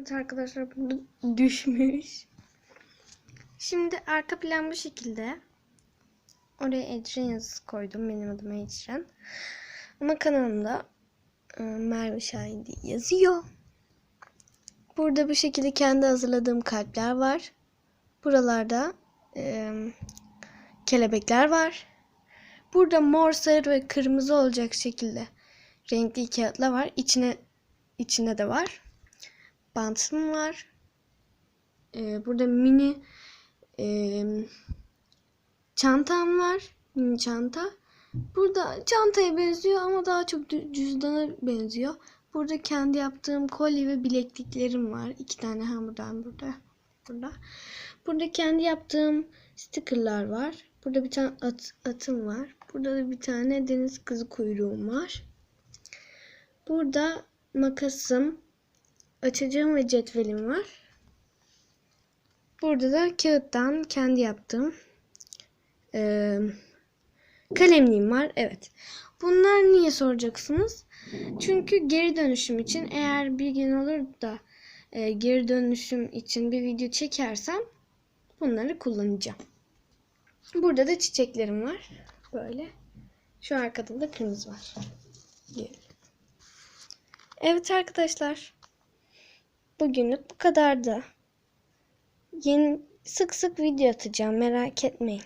Evet arkadaşlar burada düşmüş. Şimdi arka plan bu şekilde. Oraya Ecren yazısı koydum. Benim adım Ecren. Ama kanalımda e, Merve Şahin diye yazıyor. Burada bu şekilde kendi hazırladığım kalpler var. Buralarda e, kelebekler var. Burada mor, sarı ve kırmızı olacak şekilde renkli kağıtlar var. İçine içinde de var. Bantım var. E, burada mini e, çantam var. Mini çanta. Burada çantaya benziyor ama daha çok cüzdana benziyor. Burada kendi yaptığım kolye ve bilekliklerim var. İki tane hem burada hem burada. Burada. Burada kendi yaptığım stickerlar var. Burada bir tane at, atım var. Burada da bir tane deniz kızı kuyruğum var. Burada makasım, açacağım ve cetvelim var. Burada da kağıttan kendi yaptığım eee kalemliğim var. Evet. Bunlar niye soracaksınız? Çünkü geri dönüşüm için eğer bir gün olur da e, geri dönüşüm için bir video çekersem bunları kullanacağım. Burada da çiçeklerim var. Böyle. Şu arkada da kırmızı var. Evet arkadaşlar. Bugünlük bu kadardı. Yeni sık sık video atacağım merak etmeyin.